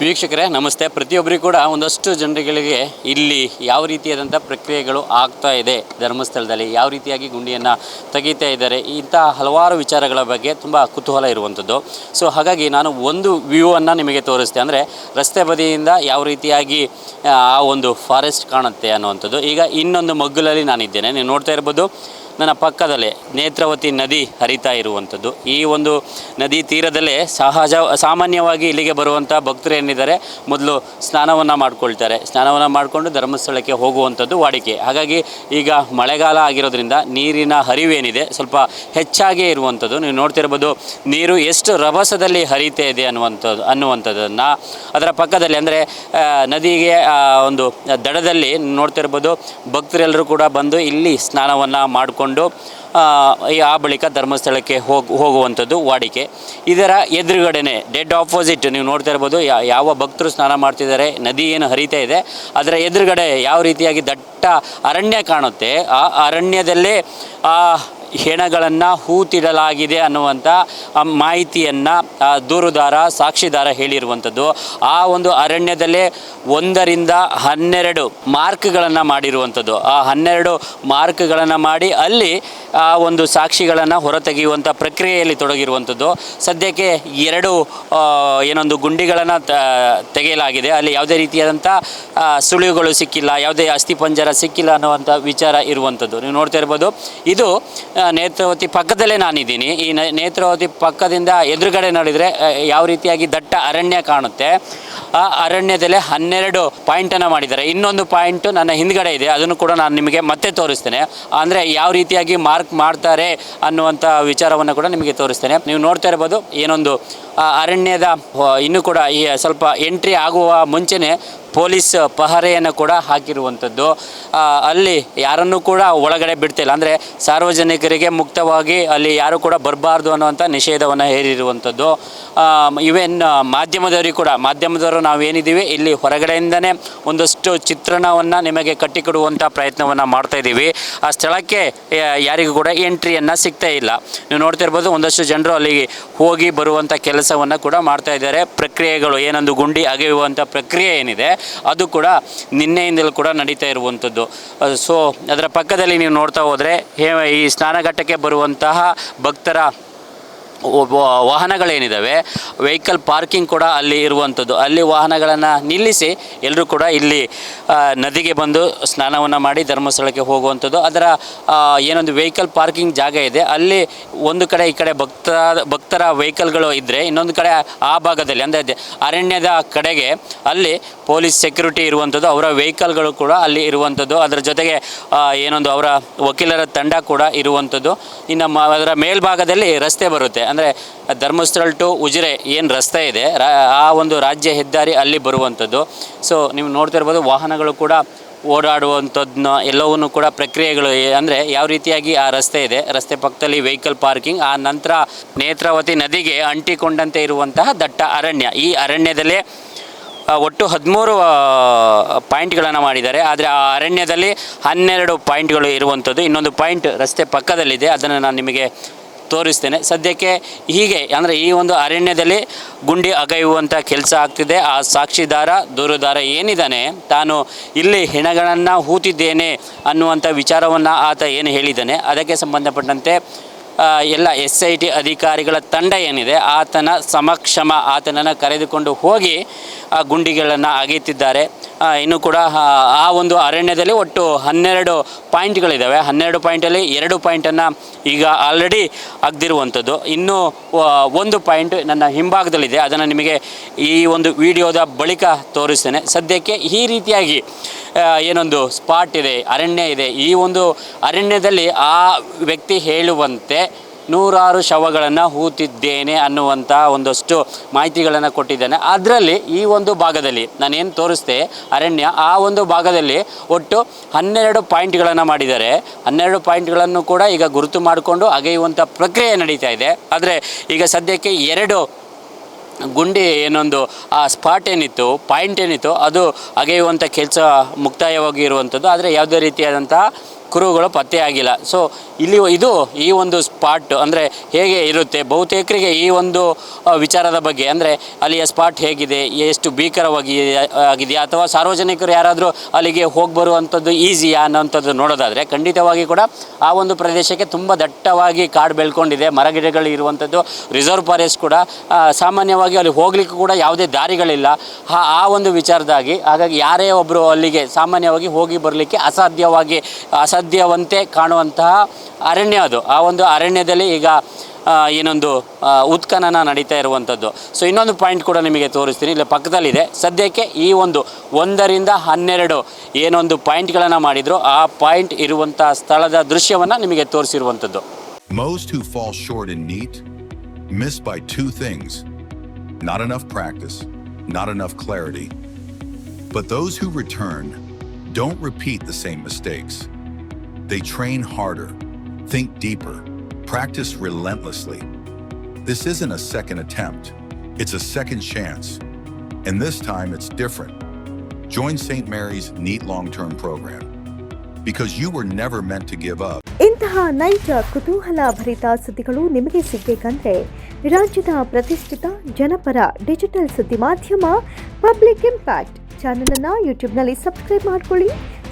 ವೀಕ್ಷಕರೇ, ನಮಸ್ತೆ. ಪ್ರತಿಯೊಬ್ಬರಿಗೂ ಕೂಡ ಒಂದಷ್ಟು ಜನರುಗಳಿಗೆ ಇಲ್ಲಿ ಯಾವ ರೀತಿಯಾದಂಥ ಪ್ರಕ್ರಿಯೆಗಳು ಆಗ್ತಾ ಇದೆ, ಧರ್ಮಸ್ಥಳದಲ್ಲಿ ಯಾವ ರೀತಿಯಾಗಿ ಗುಂಡಿಯನ್ನು ತೆಗೀತಾ ಇದ್ದಾರೆ, ಇಂಥ ಹಲವಾರು ವಿಚಾರಗಳ ಬಗ್ಗೆ ತುಂಬ ಕುತೂಹಲ ಇರುವಂಥದ್ದು. ಸೊ, ಹಾಗಾಗಿ ನಾನು ಒಂದು ವ್ಯೂವನ್ನು ನಿಮಗೆ ತೋರಿಸ್ತೆ ಅಂದರೆ, ರಸ್ತೆ ಬದಿಯಿಂದ ಯಾವ ರೀತಿಯಾಗಿ ಆ ಒಂದು ಫಾರೆಸ್ಟ್ ಕಾಣುತ್ತೆ ಅನ್ನುವಂಥದ್ದು. ಈಗ ಇನ್ನೊಂದು ಮಗ್ಗುಲಲ್ಲಿ ನಾನಿದ್ದೇನೆ. ನೀವು ನೋಡ್ತಾ ಇರ್ಬೋದು ನನ್ನ ಪಕ್ಕದಲ್ಲೇ ನೇತ್ರಾವತಿ ನದಿ ಹರಿತಾ ಇರುವಂಥದ್ದು. ಈ ಒಂದು ನದಿ ತೀರದಲ್ಲೇ ಸಹಜ ಸಾಮಾನ್ಯವಾಗಿ ಇಲ್ಲಿಗೆ ಬರುವಂಥ ಭಕ್ತರು ಏನಿದ್ದಾರೆ, ಮೊದಲು ಸ್ನಾನವನ್ನು ಮಾಡ್ಕೊಳ್ತಾರೆ. ಸ್ನಾನವನ್ನು ಮಾಡಿಕೊಂಡು ಧರ್ಮಸ್ಥಳಕ್ಕೆ ಹೋಗುವಂಥದ್ದು ವಾಡಿಕೆ. ಹಾಗಾಗಿ ಈಗ ಮಳೆಗಾಲ ಆಗಿರೋದ್ರಿಂದ ನೀರಿನ ಹರಿವೇನಿದೆ, ಸ್ವಲ್ಪ ಹೆಚ್ಚಾಗೇ ಇರುವಂಥದ್ದು. ನೀವು ನೋಡ್ತಿರ್ಬೋದು, ನೀರು ಎಷ್ಟು ರಭಸದಲ್ಲಿ ಹರಿತಾ ಇದೆ ಅನ್ನುವಂಥದ್ದು, ಅನ್ನುವಂಥದ್ದನ್ನು ಅದರ ಪಕ್ಕದಲ್ಲಿ ಅಂದರೆ ನದಿಗೆ ಒಂದು ದಡದಲ್ಲಿ ನೋಡ್ತಿರ್ಬೋದು, ಭಕ್ತರೆಲ್ಲರೂ ಕೂಡ ಬಂದು ಇಲ್ಲಿ ಸ್ನಾನವನ್ನು ಮಾಡಿಕೊಂಡು ಆ ಬಳಿಕ ಧರ್ಮಸ್ಥಳಕ್ಕೆ ಹೋಗಿ, ಹೋಗುವಂಥದ್ದು ವಾಡಿಕೆ. ಇದರ ಎದುರುಗಡೆನೆ ಡೆಡ್ ಆಪೋಸಿಟ್ ನೀವು ನೋಡ್ತಾ ಇರ್ಬೋದು ಯಾವ ಭಕ್ತರು ಸ್ನಾನ ಮಾಡ್ತಿದ್ದಾರೆ, ನದಿ ಏನು ಹರಿತಾ ಇದೆ, ಅದರ ಎದುರುಗಡೆ ಯಾವ ರೀತಿಯಾಗಿ ದಟ್ಟ ಅರಣ್ಯ ಕಾಣುತ್ತೆ, ಆ ಅರಣ್ಯದಲ್ಲೇ, ಆ ಹೆಣಗಳನ್ನು ಹೂತಿಡಲಾಗಿದೆ ಅನ್ನುವಂಥ ಮಾಹಿತಿಯನ್ನು ದೂರುದಾರ, ಸಾಕ್ಷಿದಾರ ಹೇಳಿರುವಂಥದ್ದು ಆ ಒಂದು ಅರಣ್ಯದಲ್ಲೇ ಒಂದರಿಂದ ಹನ್ನೆರಡು ಮಾರ್ಕ್ಗಳನ್ನು ಮಾಡಿರುವಂಥದ್ದು ಆ ಹನ್ನೆರಡು ಮಾರ್ಕ್ಗಳನ್ನು ಮಾಡಿ ಅಲ್ಲಿ ಆ ಒಂದು ಸಾಕ್ಷಿಗಳನ್ನು ಹೊರತೆಗೆಯುವಂಥ ಪ್ರಕ್ರಿಯೆಯಲ್ಲಿ ತೊಡಗಿರುವಂಥದ್ದು ಸದ್ಯಕ್ಕೆ ಎರಡು ಏನೊಂದು ಗುಂಡಿಗಳನ್ನು ತೆಗೆಯಲಾಗಿದೆ. ಅಲ್ಲಿ ಯಾವುದೇ ರೀತಿಯಾದಂಥ ಸುಳಿವುಗಳು ಸಿಕ್ಕಿಲ್ಲ, ಯಾವುದೇ ಅಸ್ಥಿಪಂಜರ ಸಿಕ್ಕಿಲ್ಲ ಅನ್ನುವಂಥ ವಿಚಾರ ಇರುವಂಥದ್ದು ನೀವು ನೋಡ್ತಾ ಇರ್ಬೋದು, ಇದು ನೇತ್ರಾವತಿ ಪಕ್ಕದಲ್ಲೇ ನಾನಿದ್ದೀನಿ. ಈ ನೇತ್ರಾವತಿ ಪಕ್ಕದಿಂದ ಎದುರುಗಡೆ ನೋಡಿದರೆ ಯಾವ ರೀತಿಯಾಗಿ ದಟ್ಟ ಅರಣ್ಯ ಕಾಣುತ್ತೆ. ಆ ಅರಣ್ಯದಲ್ಲೇ ಹನ್ನೆರಡು ಪಾಯಿಂಟನ್ನು ಮಾಡಿದ್ದಾರೆ. ಇನ್ನೊಂದು ಪಾಯಿಂಟು ನನ್ನ ಹಿಂದ್ಗಡೆ ಇದೆ. ಅದನ್ನು ಕೂಡ ನಾನು ನಿಮಗೆ ಮತ್ತೆ ತೋರಿಸ್ತೇನೆ. ಅಂದರೆ ಯಾವ ರೀತಿಯಾಗಿ ಮಾರ್ಕ್ ಮಾಡ್ತಾರೆ ಅನ್ನುವಂಥ ವಿಚಾರವನ್ನು ಕೂಡ ನಿಮಗೆ ತೋರಿಸ್ತೇನೆ. ನೀವು ನೋಡ್ತಾ ಇರ್ಬೋದು, ಏನೊಂದು ಅರಣ್ಯದ ಇನ್ನೂ ಕೂಡ ಈ ಸ್ವಲ್ಪ ಎಂಟ್ರಿ ಆಗುವ ಮುಂಚೆನೇ ಪೊಲೀಸ್ ಪಹರೆಯನ್ನು ಕೂಡ ಹಾಕಿರುವಂಥದ್ದು ಅಲ್ಲಿ ಯಾರನ್ನು ಕೂಡ ಒಳಗಡೆ ಬಿಡ್ತಿಲ್ಲ. ಅಂದರೆ ಸಾರ್ವಜನಿಕರಿಗೆ ಮುಕ್ತವಾಗಿ ಅಲ್ಲಿ ಯಾರು ಕೂಡ ಬರಬಾರ್ದು ಅನ್ನುವಂಥ ನಿಷೇಧವನ್ನು ಹೇರಿರುವಂಥದ್ದು ಇವೆನ್ ಮಾಧ್ಯಮದವರಿಗೆ ಕೂಡ, ಮಾಧ್ಯಮದವರು ನಾವೇನಿದ್ದೀವಿ, ಇಲ್ಲಿ ಹೊರಗಡೆಯಿಂದನೇ ಒಂದಷ್ಟು ಚಿತ್ರಣವನ್ನು ನಿಮಗೆ ಕಟ್ಟಿಕೊಡುವಂಥ ಪ್ರಯತ್ನವನ್ನು ಮಾಡ್ತಾ ಇದ್ದೀವಿ ಆ ಸ್ಥಳಕ್ಕೆ ಯಾರಿಗೂ ಕೂಡ ಎಂಟ್ರಿಯನ್ನು ಸಿಗ್ತಾ ಇಲ್ಲ. ನೀವು ನೋಡ್ತಿರ್ಬೋದು ಒಂದಷ್ಟು ಜನರು ಅಲ್ಲಿಗೆ ಹೋಗಿ ಬರುವಂಥ ಕೆಲಸವನ್ನು ಕೂಡ ಮಾಡ್ತಾ ಇದ್ದಾರೆ. ಪ್ರಕ್ರಿಯೆಗಳು ಏನೊಂದು ಗುಂಡಿ ಅಗೆಯುವಂಥ ಪ್ರಕ್ರಿಯೆ ಏನಿದೆ, ಅದು ಕೂಡ ನಿನ್ನೆಯಿಂದಲೂ ಕೂಡ ನಡೀತಾ ಇರುವಂಥದ್ದು ಸೊ ಅದರ ಪಕ್ಕದಲ್ಲಿ ನೀವು ನೋಡ್ತಾ ಹೋದರೆ ಈ ಸ್ನಾನಘಟ್ಟಕ್ಕೆ ಬರುವಂತಹ ಭಕ್ತರ ವಾಹನಗಳೇನಿದ್ದಾವೆ ವೆಹಿಕಲ್ ಪಾರ್ಕಿಂಗ್ ಕೂಡ ಅಲ್ಲಿ ಇರುವಂಥದ್ದು ಅಲ್ಲಿ ವಾಹನಗಳನ್ನು ನಿಲ್ಲಿಸಿ ಎಲ್ಲರೂ ಕೂಡ ಇಲ್ಲಿ ನದಿಗೆ ಬಂದು ಸ್ನಾನವನ್ನು ಮಾಡಿ ಧರ್ಮಸ್ಥಳಕ್ಕೆ ಹೋಗುವಂಥದ್ದು ಅದರ ಏನೊಂದು ವೆಹಿಕಲ್ ಪಾರ್ಕಿಂಗ್ ಜಾಗ ಇದೆ. ಅಲ್ಲಿ ಒಂದು ಕಡೆ ಈ ಕಡೆ ಭಕ್ತ, ಭಕ್ತರ ವೆಹಿಕಲ್ಗಳು ಇದ್ದರೆ ಇನ್ನೊಂದು ಕಡೆ ಆ ಭಾಗದಲ್ಲಿ, ಅಂದರೆ ಅರಣ್ಯದ ಕಡೆಗೆ ಅಲ್ಲಿ ಪೊಲೀಸ್ ಸೆಕ್ಯೂರಿಟಿ ಇರುವಂಥದ್ದು ಅವರ ವೆಹಿಕಲ್ಗಳು ಕೂಡ ಅಲ್ಲಿ ಇರುವಂಥದ್ದು ಅದರ ಜೊತೆಗೆ ಏನೊಂದು ಅವರ ವಕೀಲರ ತಂಡ ಕೂಡ ಇರುವಂಥದ್ದು ಇನ್ನು ಅದರ ಮೇಲ್ಭಾಗದಲ್ಲಿ ರಸ್ತೆ ಬರುತ್ತೆ. ಅಂದರೆ ಧರ್ಮಸ್ಥಳ ಟು ಉಜಿರೆ ಏನು ರಸ್ತೆ ಇದೆ ಆ ಒಂದು ರಾಜ್ಯ ಹೆದ್ದಾರಿ ಅಲ್ಲಿ ಬರುವಂಥದ್ದು. ಸೊ ನೀವು ನೋಡ್ತಾ ಇರ್ಬೋದು ವಾಹನಗಳು ಕೂಡ ಓಡಾಡುವಂಥದ್ದನ್ನ ಎಲ್ಲವನ್ನೂ ಕೂಡ ಪ್ರಕ್ರಿಯೆಗಳು ಅಂದರೆ ಯಾವ ರೀತಿಯಾಗಿ ಆ ರಸ್ತೆ ಇದೆ, ರಸ್ತೆ ಪಕ್ಕದಲ್ಲಿ ವೆಹಿಕಲ್ ಪಾರ್ಕಿಂಗ್ ಆ ನಂತರ ನೇತ್ರಾವತಿ ನದಿಗೆ ಅಂಟಿಕೊಂಡಂತೆ ಇರುವಂತಹ ದಟ್ಟ ಅರಣ್ಯ. ಈ ಅರಣ್ಯದಲ್ಲೇ ಒಟ್ಟು ಹದಿಮೂರು ಪಾಯಿಂಟ್ಗಳನ್ನು ಮಾಡಿದ್ದಾರೆ. ಆದರೆ ಆ ಅರಣ್ಯದಲ್ಲಿ ಹನ್ನೆರಡು ಪಾಯಿಂಟ್ಗಳು ಇರುವಂಥದ್ದು. ಇನ್ನೊಂದು ಪಾಯಿಂಟ್ ರಸ್ತೆ ಪಕ್ಕದಲ್ಲಿದೆ. ಅದನ್ನು ನಾನು ನಿಮಗೆ ತೋರಿಸ್ತೇನೆ. ಸದ್ಯಕ್ಕೆ ಹೀಗೆ, ಅಂದರೆ ಈ ಒಂದು ಅರಣ್ಯದಲ್ಲಿ ಗುಂಡಿ ಅಗೆಯುವಂಥ ಕೆಲಸ ಆಗ್ತಿದೆ. ಆ ಸಾಕ್ಷಿದಾರ, ದೂರುದಾರ ಏನಿದ್ದಾನೆ ತಾನು ಇಲ್ಲಿ ಹೆಣಗಳನ್ನು ಹೂತಿದ್ದೇನೆ ಅನ್ನುವಂಥ ವಿಚಾರವನ್ನು ಆತ ಏನು ಹೇಳಿದ್ದಾನೆ. ಅದಕ್ಕೆ ಸಂಬಂಧಪಟ್ಟಂತೆ ಎಲ್ಲ ಎಸ್ ಐ ಟಿ ಅಧಿಕಾರಿಗಳ ತಂಡ ಏನಿದೆ, ಆತನ ಸಮಕ್ಷಮ ಆತನನ್ನು ಕರೆದುಕೊಂಡು ಹೋಗಿ ಗುಂಡಿಗಳನ್ನು ಅಗೆಯುತ್ತಿದ್ದಾರೆ. ಇನ್ನು ಕೂಡ, ಆ ಒಂದು ಅರಣ್ಯದಲ್ಲಿ ಒಟ್ಟು ಹನ್ನೆರಡು ಪಾಯಿಂಟ್ಗಳಿದ್ದಾವೆ. ಹನ್ನೆರಡು ಪಾಯಿಂಟಲ್ಲಿ ಎರಡು ಪಾಯಿಂಟನ್ನು ಈಗ ಆಲ್ರೆಡಿ ಅಗ್ದಿರುವಂಥದ್ದು. ಇನ್ನೂ ಒಂದು ಪಾಯಿಂಟ್ ನನ್ನ ಹಿಂಭಾಗದಲ್ಲಿದೆ. ಅದನ್ನು ನಿಮಗೆ ಈ ಒಂದು ವಿಡಿಯೋದ ಬಳಿಕ ತೋರಿಸ್ತೇನೆ. ಸದ್ಯಕ್ಕೆ ಈ ರೀತಿಯಾಗಿ ಏನೊಂದು ಸ್ಪಾಟ್ ಇದೆ, ಅರಣ್ಯ ಇದೆ. ಈ ಒಂದು ಅರಣ್ಯದಲ್ಲಿ ಆ ವ್ಯಕ್ತಿ ಹೇಳುವಂತೆ ನೂರಾರು ಶವಗಳನ್ನು ಹೂತಿದ್ದೇನೆ ಅನ್ನುವಂಥ ಒಂದಷ್ಟು ಮಾಹಿತಿಗಳನ್ನು ಕೊಟ್ಟಿದ್ದೇನೆ. ಅದರಲ್ಲಿ ಈ ಒಂದು ಭಾಗದಲ್ಲಿ ನಾನೇನು ತೋರಿಸ್ದೆ, ಅರಣ್ಯ, ಆ ಒಂದು ಭಾಗದಲ್ಲಿ ಒಟ್ಟು ಹನ್ನೆರಡು ಪಾಯಿಂಟ್ಗಳನ್ನು ಮಾಡಿದ್ದಾರೆ. ಹನ್ನೆರಡು ಪಾಯಿಂಟ್ಗಳನ್ನು ಕೂಡ ಈಗ ಗುರುತು ಮಾಡಿಕೊಂಡು ಅಗೆಯುವಂಥ ಪ್ರಕ್ರಿಯೆ ನಡೀತಾ ಇದೆ. ಆದರೆ ಈಗ ಸದ್ಯಕ್ಕೆ ಎರಡು ಗುಂಡಿ ಏನೊಂದು, ಆ ಸ್ಪಾಟ್ ಏನಿತ್ತು, ಪಾಯಿಂಟ್ ಏನಿತ್ತು, ಅದು ಅಗೆಯುವಂಥ ಕೆಲಸ ಮುಕ್ತಾಯವಾಗಿ ಇರುವಂಥದ್ದು ಆದರೆ ಯಾವುದೇ ರೀತಿಯಾದಂಥ ಕುರುಹುಗಳು ಪತ್ತೆಯಾಗಿಲ್ಲ ಸೊ ಇಲ್ಲಿ ಇದು ಈ ಒಂದು ಸ್ಪಾಟ್ ಅಂದರೆ ಹೇಗೆ ಇರುತ್ತೆ? ಬಹುತೇಕರಿಗೆ ಈ ಒಂದು ವಿಚಾರದ ಬಗ್ಗೆ ಅಂದರೆ ಅಲ್ಲಿಯ ಸ್ಪಾಟ್ ಹೇಗಿದೆ? ಎಷ್ಟು ಭೀಕರವಾಗಿ ಆಗಿದೆಯಾ ಅಥವಾ ಸಾರ್ವಜನಿಕರು ಯಾರಾದರೂ ಅಲ್ಲಿಗೆ ಹೋಗಿ ಬರುವಂಥದ್ದು ಈಸಿಯಾ ಅನ್ನೋಂಥದ್ದು ನೋಡೋದಾದರೆ ಖಂಡಿತವಾಗಿ ಕೂಡ ಆ ಒಂದು ಪ್ರದೇಶಕ್ಕೆ ತುಂಬ ದಟ್ಟವಾಗಿ ಕಾಡು ಬೆಳ್ಕೊಂಡಿದೆ. ಮರಗಿಡಗಳು ಇರುವಂಥದ್ದು ರಿಸರ್ವ್ ಫಾರೆಸ್ಟ್ ಕೂಡ ಸಾಮಾನ್ಯವಾಗಿ ಅಲ್ಲಿ ಹೋಗ್ಲಿಕ್ಕೂ ಕೂಡ ಯಾವುದೇ ದಾರಿಗಳಿಲ್ಲ. ಆ ಒಂದು ವಿಚಾರದಾಗಿ ಹಾಗಾಗಿ ಯಾರೇ ಒಬ್ಬರು ಅಲ್ಲಿಗೆ ಸಾಮಾನ್ಯವಾಗಿ ಹೋಗಿ ಬರಲಿಕ್ಕೆ ಅಸಾಧ್ಯವಾಗಿ ಅಸಾಧ್ಯವಂತೆ ಕಾಣುವಂತಹ ಅರಣ್ಯ ಅದು. ಆ ಒಂದು ಅರಣ್ಯದಲ್ಲಿ ಈಗ ಏನೊಂದು ಉತ್ಖನನ ನಡೀತಾ ಇರುವಂಥದ್ದು. ಸೊ ಇನ್ನೊಂದು ಪಾಯಿಂಟ್ ಕೂಡ ನಿಮಗೆ ತೋರಿಸ್ತೀನಿ. ಇಲ್ಲಿ ಪಕ್ಕದಲ್ಲಿದೆ. ಸದ್ಯಕ್ಕೆ ಈ ಒಂದು ಒಂದರಿಂದ ಹನ್ನೆರಡು ಏನೊಂದು ಪಾಯಿಂಟ್ಗಳನ್ನು ಮಾಡಿದ್ರು. ಆ ಪಾಯಿಂಟ್ ಇರುವಂಥ ಸ್ಥಳದ ದೃಶ್ಯವನ್ನು ನಿಮಗೆ ತೋರಿಸಿರುವಂಥದ್ದು. Most who fall short in NEAT miss by two things. Not enough practice, not enough clarity. But those who return don't repeat the same mistakes. They train harder, think deeper, practice relentlessly. This isn't a second attempt, it's a second chance. And this time it's different. Join St. Mary's NEAT long term program because you were never meant to give up. ಇಂತಹ ನೈಜ ಕುತೂಹಲ ಭರಿತ ಸುದ್ದಿಗಳು ನಿಮಗೆ ಸಿಗಬೇಕಂದ್ರೆ ರಾಜ್ಯದ ಪ್ರತಿಷ್ಠಿತ ಜನಪರ digital ಸುದ್ದಿ ಮಾಧ್ಯಮ ಪಬ್ಲಿಕ್ ಇಂಪ್ಯಾಕ್ಟ್ ಚಾನೆಲ್ ಅನ್ನ ಯೂಟ್ಯೂಬ್ನಲ್ಲಿ ಸಬ್ಸ್ಕ್ರೈಬ್ ಮಾಡ್ಕೊಳ್ಳಿ